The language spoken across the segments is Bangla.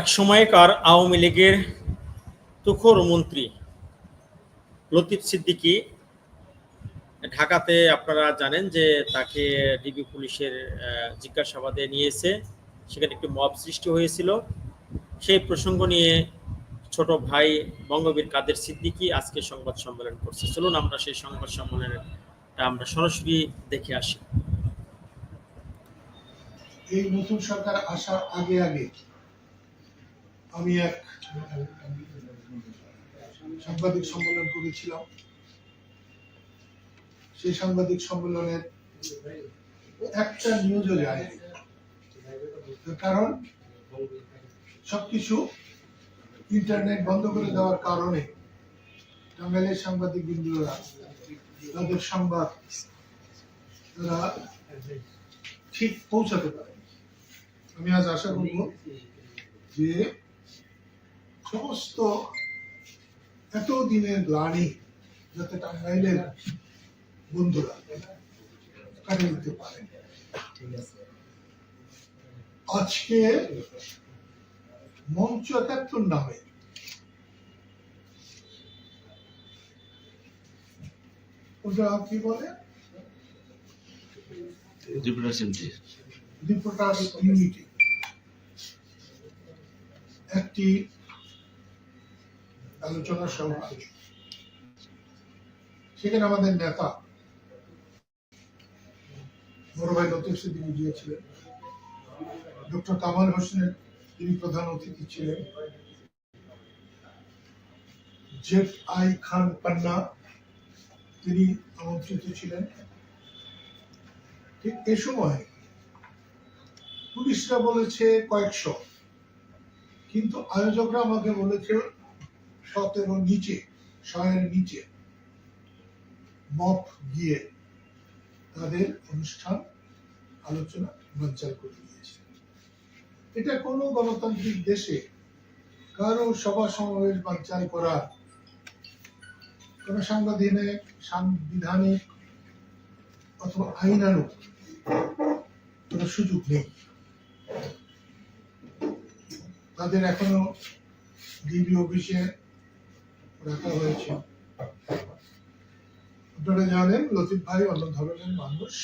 এক সময়কার আওয়ামী লীগের তুখোর মন্ত্রী লতিফ সিদ্দিকী ঢাকাতে আপনারা জানেন যে তাকে ডিবি পুলিশের জিজ্ঞাসাবাদে নিয়েছে। সেখানে একটি মব সৃষ্টি হয়েছিল। সেই প্রসঙ্গ নিয়ে ছোট ভাই বঙ্গবীর কাদের সিদ্দিকী আজকে সংবাদ সম্মেলন করছে। চলুন আমরা সেই সংবাদ সম্মেলনটা আমরা সরাসরি দেখে আসি। এই নতুন সরকার আসার আগে আগে আমি এক, সাংবাদিক সম্মেলন করেছিলাম। সেই সাংবাদিক সম্মেলনের একটা তার কারণ সবকিছু ইন্টারনেট বন্ধ করে দেওয়ার কারণে টাঙ্গাইলের সাংবাদিক বিন্দুরা, তাদের সংবাদ তারা ঠিক পৌঁছাতে পারে আমি আজ আশা করব যে সমস্ত এত দিনের গ্লানি যাতে টাঙ্গাইলের বন্ধুরা কাটিয়ে দিতে পারে আজকে মঞ্চ একাত্তর নামে ওটা কি বলে. একটি আলোচনা সভা সেখানে আমাদের নেতা বড় ভাই লতিফ সিদ্দিকী গিয়েছিলেন ডক্টর কামাল হোসেনের তিনি প্রধান অতিথি ছিলেন। জেফ আই খান পান্না তিনি আমন্ত্রিত ছিলেন। ঠিক এ সময় পুলিশরা বলেছে কয়েকশো, কিন্তু আয়োজকরা আমাকে বলেছে সতেরো নিচে শয়ের নিচে মপ গিয়ে তাদের অনুষ্ঠান, আলোচনা বানচাল করে দিয়েছে। এটা কোনো গণতান্ত্রিক দেশে কারও সভা সমাবেশ বানচাল করার কোন সাংবিধানিক সাংবিধানিক অথবা আইনানুক কোনো সুযোগ নেই। তাদের এখনও ডিবি অফিসে রাখা হয়েছে। আপনারা জানেন, লতিফ ভাই অন্য ধরনের মানুষ।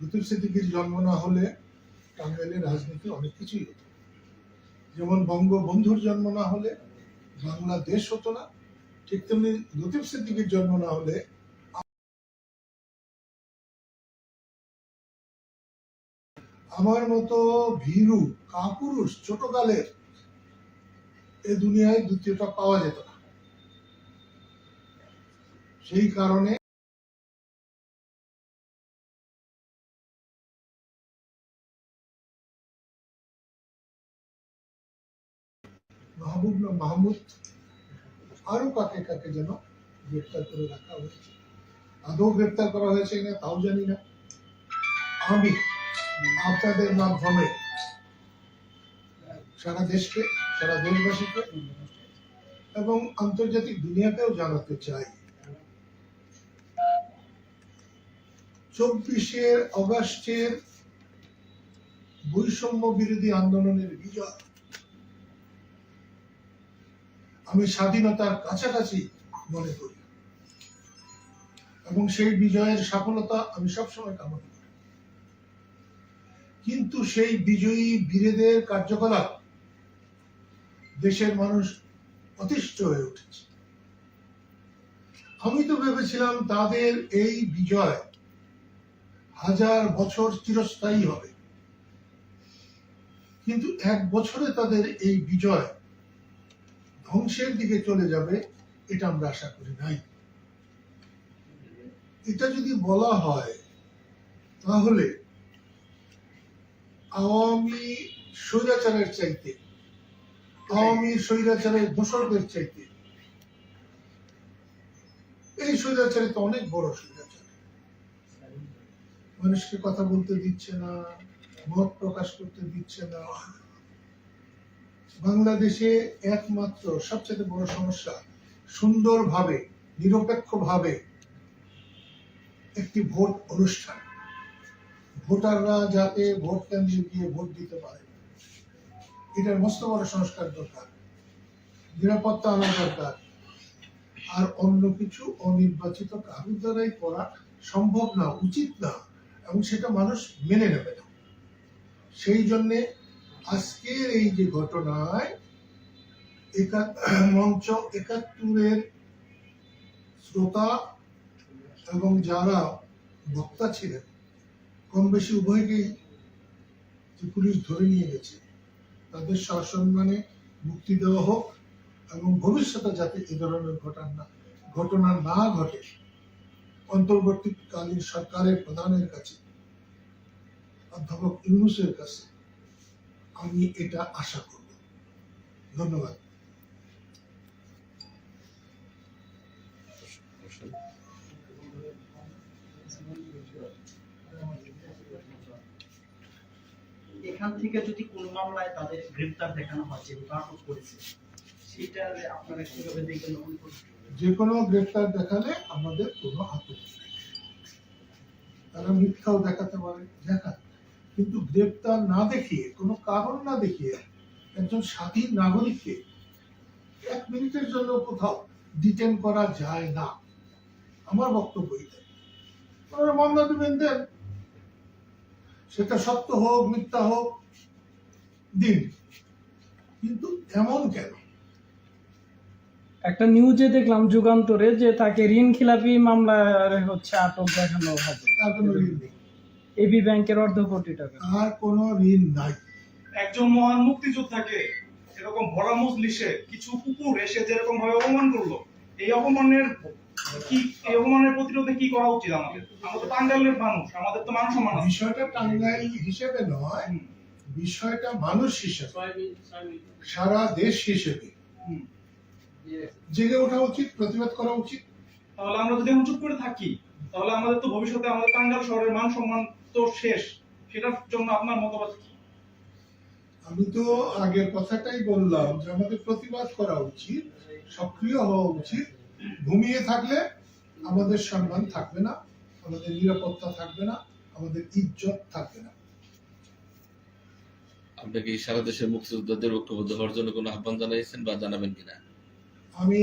লতিফ সিদ্দিকির জন্ম না হলে টাঙ্গাইলের রাজনীতি অনেক কিছুই হতো। যেমন বঙ্গবন্ধুর জন্ম না হলে বাংলাদেশ হতো না, ঠিক তেমনি লতিফ সিদ্দিকির জন্ম না হলে আমার মতো ভীরু কাপুরুষ ছোট কালের এ দুনিয়ায় দ্বিতীয়টা পাওয়া যেত না। সেই কারণে মাহবুব না মাহমুদ আরও কাকে কাকে যেন গ্রেপ্তার করে রাখা হয়েছে। আদৌ গ্রেপ্তার করা হয়েছে কিনা তাও জানি না। আমি আপনাদের মাধ্যমে সারা দেশকে সারা দেশবাসীকে এবং আন্তর্জাতিক দুনিয়াকেও জানাতে চাই। চব্বিশে অগাস্টের বৈষম্য বিরোধী আন্দোলনের বিজয়। আমি স্বাধীনতার কাছাকাছি মনে করি। এবং সেই বিজয়ের সফলতা আমি সবসময় কামনা করি। কিন্তু সেই বিজয়ী বীরেদের কার্যকলাপ দেশের মানুষ অতিষ্ঠ হয়ে উঠেছে। আমি তো ভেবেছিলাম তাদের এই বিজয় হাজার বছর চিরস্থায়ী হবে। কিন্তু এক বছরে তাদের এই বিজয় ধ্বংসের দিকে চলে যাবে এটা আমরা আশা করি নাই। এটা যদি বলা হয়, তাহলে আওয়ামী স্বৈরাচারের চাইতে আওয়ামী স্বৈরাচারের দোসরদের চাইতে। এই স্বৈরাচারে তো অনেক বড় স্বৈরাচার। মানুষকে কথা বলতে দিচ্ছে না, মত প্রকাশ করতে দিচ্ছে না। বাংলাদেশে একমাত্র সবচেয়ে বড় সমস্যা সুন্দরভাবে, নিরপেক্ষভাবে একটি ভোট অনুষ্ঠান। ভোটাররা যাতে ভোট কেন্দ্রে গিয়ে ভোট দিতে পারে। এটার মস্ত বড় সংস্কার দরকার। নিরাপত্তা আনা দরকার। আর অন্য কিছু অনির্বাচিত কারোর দ্বারাই করা সম্ভব না, উচিত না, এবং সেটা মানুষ মেনে নেবে না। সেই জন্যে আজকের এই যে ঘটনায় মঞ্চ একাত্তরের শ্রোতা এবং যারা বক্তা ছিলেন কম বেশি উভয়কেই পুলিশ ধরে নিয়ে গেছে। তাদের সসম্মানে মুক্তি দেওয়া হোক এবং ভবিষ্যতে যাতে এ ধরনের ঘটনা ঘটনা না ঘটে, অন্তর্বর্তীকালীন সরকারের প্রধানের কাছে, অধ্যাপক ইউনুসের কাছে, আমি এটা আশা করব। ধন্যবাদ। এখান থেকে যদি কোন মামলায় তাদের গ্রেপ্তার দেখানো হয় যেগুলো আটক করেছে, সেটা আপনারা কীভাবে দেখবেন যে কোনো গ্রেপ্তার দেখালে আমাদের কোনো নেই। তারা মিথ্যাও দেখাতে পারে দেখান কিন্তু গ্রেপ্তার না দেখিয়ে, কোনো কারণ না দেখিয়ে একজন স্বাধীন নাগরিককে এক মিনিটের জন্য কোথাও ডিটেন করা যায় না। আমার বক্তব্য এটাই ওনারা মামলা দেবেন, দেন। সেটা সত্য হোক মিথ্যা হোক দিন। কিন্তু এমন কেন? একটা নিউজে দেখলাম যুগান্তরে যে তাকে ঋণ খেলাপি মামলায় হচ্ছে আটক দেখানো হবে। তার কোনো ঋণ নেই। এবি ব্যাংকের অর্ধ কোটি টাকা। তার কোনো ঋণ নাই। একজন মহান মুক্তিযোদ্ধাকে এরকম ভরা মজলিসে কিছু কুকুর এসে যেরকম ভাবে অপমান করল এই অপমানের কি অপমানের প্রতিরোধে কি করা উচিত আমাদের? আমরা তো টাঙ্গাইলের মানুষ আমাদের তো মান সম্মান বিষয়টা টাঙ্গাইল হিসেবে নয় বিষয়টা মানুষ হিসেবে। সারা দেশ হিসেবে। জেগে ওঠা উচিত প্রতিবাদ করা উচিত। তাহলে আমরা যদি এখন চুপ করে থাকি তাহলে আমাদের তো ভবিষ্যতে আমাদের টাঙ্গাইল শহরের মান সম্মান তো শেষ। সেটার জন্য আপনার মতামত কি? আমি তো আগের কথাটাই বললাম যে আমাদের প্রতিবাদ করা উচিত সক্রিয় হওয়া উচিত। ঘুমিয়ে থাকলে আমাদের সম্মান থাকবে না আমাদের নিরাপত্তা থাকবে না আমাদের ইজ্জত থাকবে না। আপনি কি সারা দেশের মুক্তিযোদ্ধাদের ঐক্যবদ্ধ হওয়ার জন্য কোনো আহ্বান জানাইছেন বা জানাবেন কিনা? আমি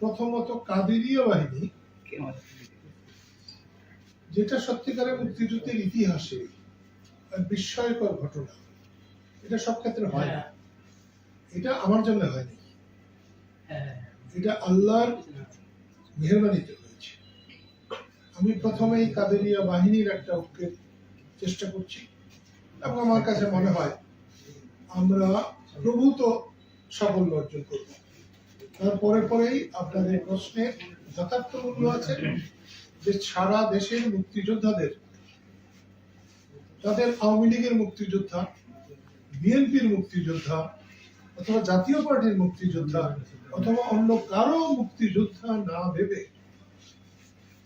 প্রথমত কাদেরীয় বাহিনী যেটা সত্যিকারের মুক্তিযুদ্ধের ইতিহাসে বিস্ময়কর ঘটনা। এটা সব ক্ষেত্রে হয় না। এটা আমার জন্য হয়নি। এটা আল্লাহর মেহরবানিতে হয়েছে। আমি প্রথমেই কাদেরিয়া বাহিনীর একটা ঐক্যের চেষ্টা করছি এবং আমার কাছে মনে হয় আমরা প্রভূত সাফল্য অর্জন করব। তারপরে পরেই আপনাদের প্রশ্নের যথার্থ মূল্য আছে যে সারা দেশের মুক্তিযোদ্ধাদের তাদের আওয়ামী লীগের মুক্তিযোদ্ধা, বিএনপির মুক্তিযোদ্ধা, অথবা জাতীয় পার্টির মুক্তিযোদ্ধা অথবা অন্য কারও মুক্তিযোদ্ধা না ভেবে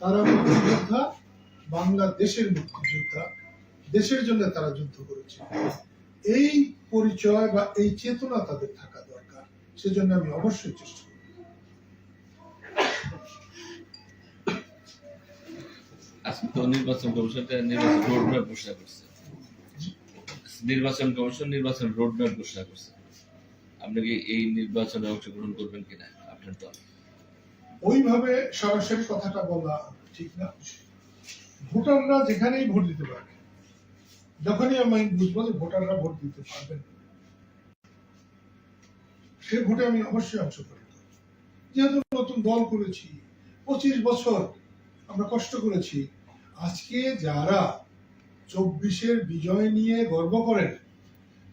তারা মুক্তিযোদ্ধা বাংলাদেশের মুক্তিযোদ্ধা দেশের জন্য তারা যুদ্ধ করেছে। এই পরিচয় বা এই চেতনা তাদের থাকা দরকার সেজন্য আমি অবশ্যই চেষ্টা করব। আজকে তো নির্বাচন কমিশনটা নির্বাচন রোডম্যাপ ঘোষণা করছে। নির্বাচন কমিশন নির্বাচন রোডম্যাপ ঘোষণা করছে। আপনি কি এই নির্বাচনে অংশগ্রহণ করবেন কিনা আপনার দল? ওইভাবে সরাসরি কথাটা বলা ঠিক না। ভোটাররা যেখানেই ভোট দিতে পারবে, যখনই আমি বুঝব যে ভোটাররা ভোট দিতে পারবেন সে ভোটে আমি অবশ্যই অংশগ্রহণ করব। যেহেতু নতুন দল করেছি, পঁচিশ বছর আমরা কষ্ট করেছি। আজকে যারা চব্বিশের বিজয় নিয়ে গর্ব করেন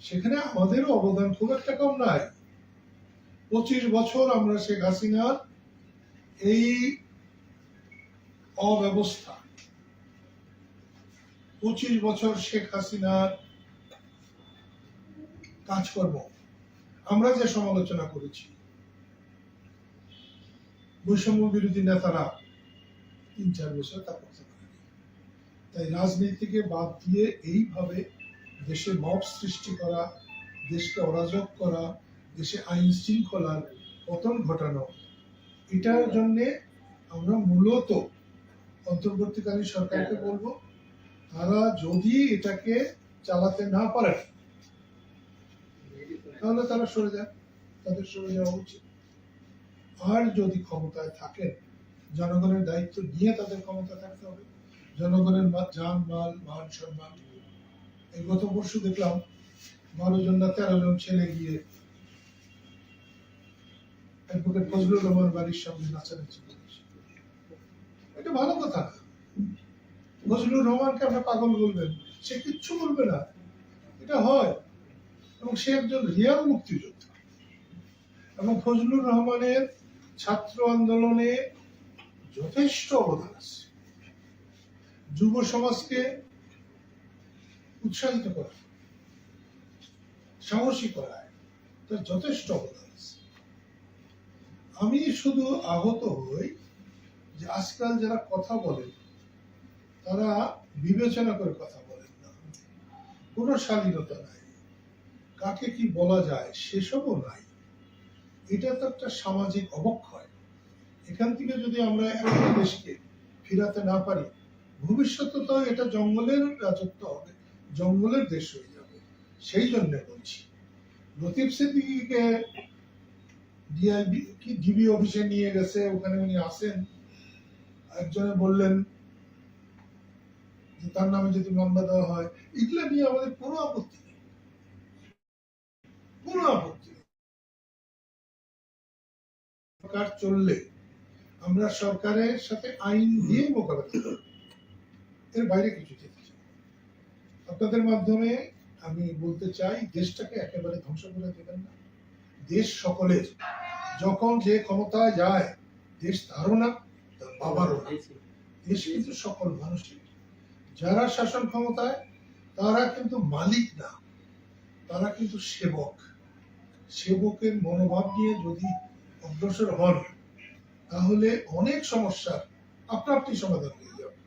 সেখানে আমাদেরও অবদান খুব একটা কম নাই। পঁচিশ বছর আমরা শেখ হাসিনার এই অব্যবস্থা। পঁচিশ বছর শেখ হাসিনার কাজকর্ম। আমরা যে সমালোচনা করেছি, বৈষম্য বিরোধী নেতারা তিন চার বছর তা করতে পারেনি তাই রাজনীতিকে বাদ দিয়ে এইভাবে দেশে মব সৃষ্টি করা দেশকে অরাজক করা দেশে আইন শৃঙ্খলার পতন ঘটানো এটার জন্যে আমরা মূলত অন্তর্বর্তীকালীন সরকারকে বলব তারা যদি এটাকে চালাতে না পারেন তাহলে তারা সরে যায় তাদের সরে যাওয়া উচিত। আর যদি ক্ষমতায় থাকেন জনগণের দায়িত্ব নিয়ে তাদের ক্ষমতা থাকতে হবে। জনগণের যান মাল মান সম্মান গত পরশু দেখলাম বারো জন না তেরো জন ছেলে গিয়ে অ্যাডভোকেট ফজলুর রহমান বাড়ির সামনে নাচানাচি এটা ভালো কথা। ফজলুর রহমানকে পাগল বলবেন, সে কিচ্ছু বলবে না। এটা হয়। এবং সে একজন রিয়াল মুক্তিযোদ্ধা। এবং ফজলুর রহমানের ছাত্র আন্দোলনে যথেষ্ট অবদান আছে। যুব সমাজকে উৎসাহিত করা, সাহসী করায়, তার যথেষ্ট অবদান আছে। আমি শুধু আহত হই যে আজকাল যারা কথা বলেন, তারা বিবেচনা করে কথা বলেন না। কোনো শালীনতা নাই। কাকে কি বলা যায় সেসবও নাই। এটা তো একটা সামাজিক অবক্ষয়। এখান থেকে যদি আমরা একটা দেশকে ফিরাতে না পারি, ভবিষ্যতে তো এটা জঙ্গলের রাজত্ব হবে। জঙ্গলের দেশ হয়ে যাবে। সেই জন্য বলছি। লতিফ সিদ্দিকিকে ডিআইবি ডিবি অফিসে নিয়ে গেছে, ওখানে উনি আসেন। একজনে বললেন যে, তার নামে যদি মামলা দেওয়া হয়। এগুলো নিয়ে আমাদের কোনো আপত্তি নেই। কোনো আপত্তি সরকার চললে আমরা সরকারের সাথে আইন দিয়ে মোকাবেলা করব। এর বাইরে কিছু যেতে। আপনাদের মাধ্যমে আমি বলতে চাই দেশটাকে একেবারে ধ্বংস করে দেবেন না। দেশ সকলের যখন যে ক্ষমতায় যায় দেশ তারও না তার বাবারও না। দেশ কিন্তু সকল মানুষের। যারা শাসন ক্ষমতায় তারা কিন্তু মালিক না। তারা কিন্তু সেবক। সেবকের মনোভাব নিয়ে যদি অগ্রসর হন তাহলে অনেক সমস্যার আপনা আপনি সমাধান হয়ে যাবে।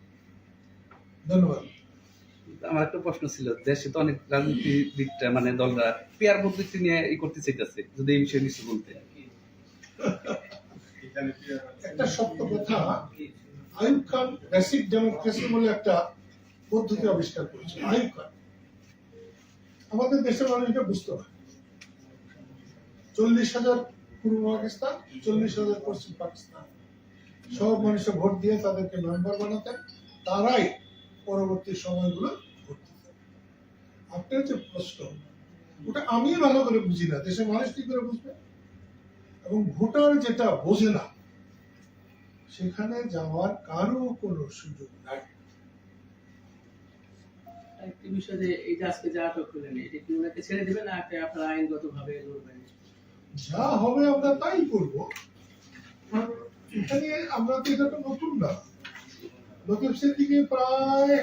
ধন্যবাদ। আমার একটা প্রশ্ন ছিল, দেশে তো অনেক রাজনীতিবিদরা মানে দলরা পেয়ার পদ্ধতি নিয়ে ই করতে চাইতেছে, যদি এই বিষয়ে কিছু বলতে। একটা সত্য কথা আইব খান বেসিক ডেমোক্রেসি বলে একটা পদ্ধতি আবিষ্কার করেছে আইব খান আমাদের দেশের মানুষ বুঝতে না চল্লিশ হাজার পূর্ব পাকিস্তান, চল্লিশ হাজার পশ্চিম পাকিস্তান। সব মানুষের ভোট দিয়ে তাদেরকে মেম্বার বানাতেন, তারাই পরবর্তী সময়গুলো আপনার যে প্রশ্ন। ওটা আমি ভালো করে বুঝি না দেশের মানুষ কি করে বুঝবে? এবং ভোটার যেটা বোঝে না সেখানে যাওয়ার কারও কোনো সুযোগ নাই। একটি বিষয় যে এই যে আজকে যা আটক করলেন এটা কি ওনাকে ছেড়ে দেবেন না একটা আপনারা আইনগত ভাবে লড়বেন? যা হবে আমরা তাই করব। এখানে আমরা তো এটা তো নতুন না। লতিফ সিদ্দিকি প্রায়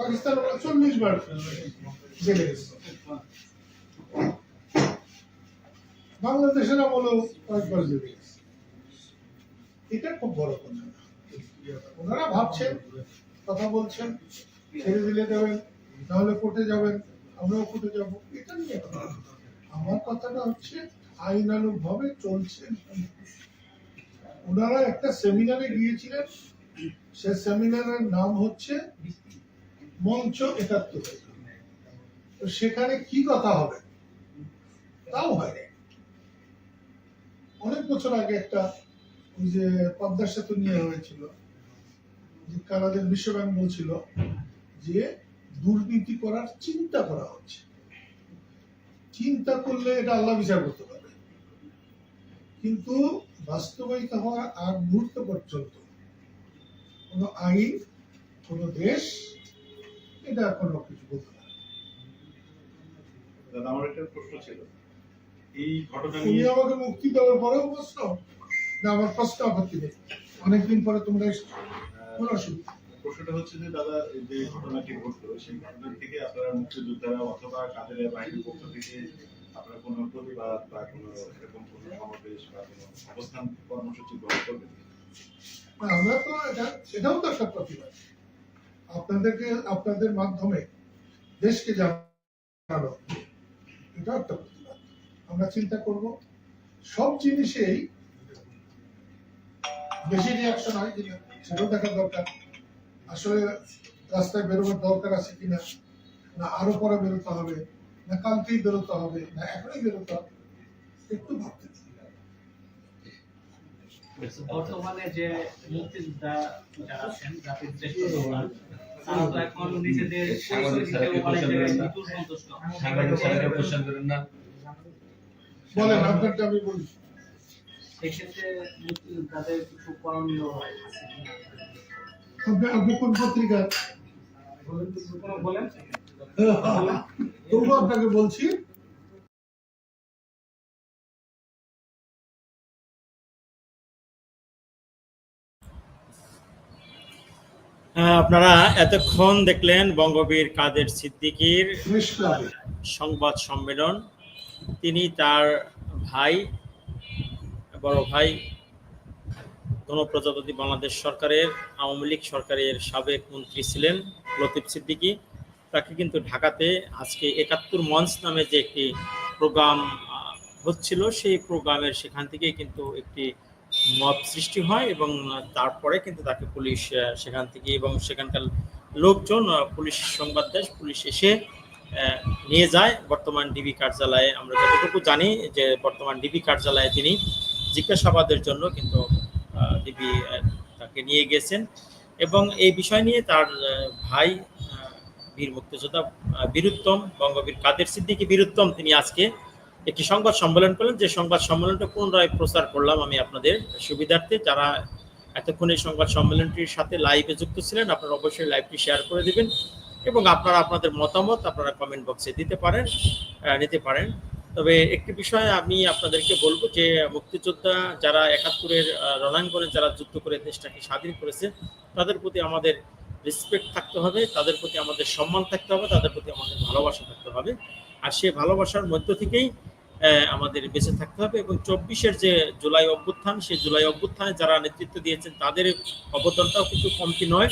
পাকিস্তান আমরা চল্লিশ বার জেলে গেছে। বাংলাদেশের আমলেও কয়েকবার জেলে গেছে। এটা খুব বড় কথা। ওনারা ভাবছেন, কথা বলছেন, ছেড়ে দিলে দেবেন নাহলে কোর্টে যাবেন, আমরাও কোর্টে যাব। এটা নিয়ে আমার কথাটা হচ্ছে আইনানুগ ভাবে চলছে। ওনারা একটা সেমিনারে গিয়েছিলেন। সে সেমিনারের নাম হচ্ছে মঞ্চ একাত্তর। তো সেখানে কি কথা হবে? তাও হয় অনেক বছর আগে একটা ওই যে পদ্মা সেতু নিয়ে হয়েছিল, যে কানাডের বিশ্বব্যাংক বলছিল যে দুর্নীতি করার চিন্তা করা হচ্ছে। চিন্তা করলে এটা আল্লাহ বিচার করতে পারবে। কিন্তু বাস্তবায়িত হওয়ার আর মুহূর্ত পর্যন্ত কোনো আইন, কোনো দেশ এটা কোনো কিছু বলতে দাদা আমার একটা প্রশ্ন ছিল। এই ঘটনা তুমি আমাকে মুক্তি দেওয়ার পরেও প্রশ্ন? না আমার প্রশ্ন আপত্তি নেই। অনেকদিন পরে তোমরা এসছো। কোনো অসুবিধা প্রশ্নটা হচ্ছে যে দাদা যে ঘটনাটি ঘটলো সেই ঘটনা থেকে আপনারা মুক্তিযোদ্ধারা অথবা কাদের বাহিনীর পক্ষ থেকে আপনারা কোনো প্রতিবাদ বা কোনো এরকম কোনো সমাবেশ বা কোনো অবস্থান কর্মসূচি গ্রহণ করবেন? আমরা তো এটা সেটাও তো একটা প্রতিবাদ। আপনাদেরকে, আপনাদের মাধ্যমে দেশকে জানানো। এটা একটা প্রতিবাদ। আমরা চিন্তা করব, সব জিনিসেই বেশি রিয়াকশন হয় কিনা, সেটাও দেখা দরকার। আসলে রাস্তায় বেরোবার দরকার আছে কিনা, না আরও পরে বেরোতে হবে, না কালকেই বেরোতে হবে, না এখনই বেরোতে হবে, একটু ভাবতে বর্তমানে যে মুক্তিযোদ্ধা যারা আছেন, জাতির শ্রেষ্ঠ তারা তো এখন নিজেদের কোশ্চেন করেন না বলেন আপনারটা আমি বলি। সেক্ষেত্রে কিছু করণীয় পত্রিকা বলেন আপনাকে বলছি আপনারা এতক্ষণ দেখলেন বঙ্গবীর কাদের সিদ্দিকীর সংবাদ সম্মেলন। তিনি তার ভাই বড় ভাই গণপ্রজাতন্ত্রী বাংলাদেশ সরকারের আওয়ামী লীগ সরকারের সাবেক মন্ত্রী ছিলেন লতিফ সিদ্দিকী। তাকে কিন্তু ঢাকাতে আজকে একাত্তর মঞ্চ নামে যে একটি প্রোগ্রাম হচ্ছিল সেই প্রোগ্রামের সেখান থেকে কিন্তু একটি মব সৃষ্টি হয় এবং তারপরে কিন্তু তাকে পুলিশ সেখান থেকে এবং সেখানকার লোকজন পুলিশ সংবাদ দেয়, পুলিশ এসে নিয়ে যায়। বর্তমান ডিবি কার্যালয়ে আমরা যতটুকু জানি যে, বর্তমান ডিবি কার্যালয়ে তিনি জিজ্ঞাসাবাদের জন্য কিন্তু ডিবি তাকে নিয়ে গেছেন এবং এই বিষয় নিয়ে তার ভাই বীর মুক্তিযোদ্ধা বীরুত্তম, বঙ্গবীর কাদের সিদ্দিকী বীরুত্তম, তিনি আজকে একটি সংবাদ সম্মেলন করলেন। যে সংবাদ সম্মেলনটা পুনরায় প্রচার করলাম আমি আপনাদের সুবিধার্থে। যারা এতক্ষণ এই সংবাদ সম্মেলনটির সাথে লাইভে যুক্ত ছিলেন, আপনারা অবশ্যই লাইভটি শেয়ার করে দিবেন এবং আপনারা আপনাদের মতামত আপনারা কমেন্ট বক্সে দিতে পারেন নিতে পারেন। তবে একটি বিষয় আমি আপনাদেরকে বলব যে, মুক্তিযোদ্ধা যারা একাত্তরের রণাঙ্গনে যারা যুদ্ধ করে দেশটাকে স্বাধীন করেছে, তাদের প্রতি আমাদের রেসপেক্ট থাকতে হবে, তাদের প্রতি আমাদের সম্মান থাকতে হবে, তাদের প্রতি আমাদের ভালোবাসা থাকতে হবে। আর সে ভালোবাসার মধ্য থেকেই আমাদের বেঁচে থাকতে হবে এবং চব্বিশের যে জুলাই অভ্যুত্থান, সেই জুলাই অভ্যুত্থানে যারা নেতৃত্ব দিয়েছেন, তাদের অবদানটাও কিন্তু কমতি নয়।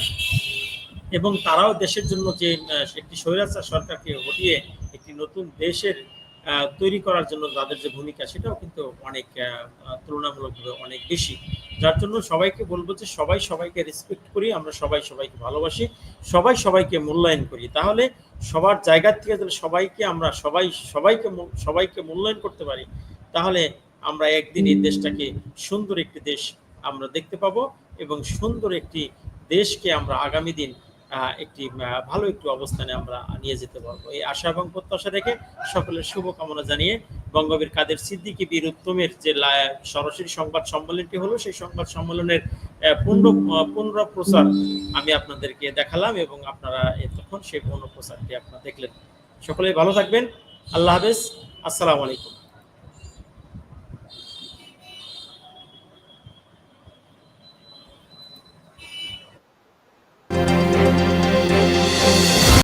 এবং তারাও দেশের জন্য যে একটি স্বৈরাচার সরকারকে হটিয়ে একটি নতুন দেশের তৈরি করার জন্য তাদের যে ভূমিকা, সেটাও কিন্তু অনেক তুলনামূলকভাবে অনেক বেশি। যার জন্য সবাইকে বলব যে সবাই সবাইকে রেসপেক্ট করি, আমরা সবাই সবাইকে ভালোবাসি, সবাই সবাইকে মূল্যায়ন করি। তাহলে সবার জায়গার থেকে যদি সবাইকে আমরা সবাই সবাইকে সবাইকে মূল্যায়ন করতে পারি, তাহলে আমরা একদিন এই দেশটাকে সুন্দর একটি দেশ আমরা দেখতে পাবো এবং সুন্দর একটি দেশকে আমরা আগামী দিন একটি ভালো একটি অবস্থানে আমরা নিয়ে যেতে পারব। এই আশা এবং প্রত্যাশা রেখে সকলের শুভকামনা জানিয়ে বঙ্গবীর কাদের সিদ্দিকি বীর উত্তমের যে সরাসরি সংবাদ সম্মেলনটি হলো সেই সংবাদ সম্মেলনের আহ, পুনঃপ্রচার আমি আপনাদেরকে দেখালাম এবং আপনারা এতক্ষণ সেই পুনঃপ্রচারটি আপনারা দেখলেন। সকলেই ভালো থাকবেন। আল্লাহ হাফেজ। আসসালামু আলাইকুম।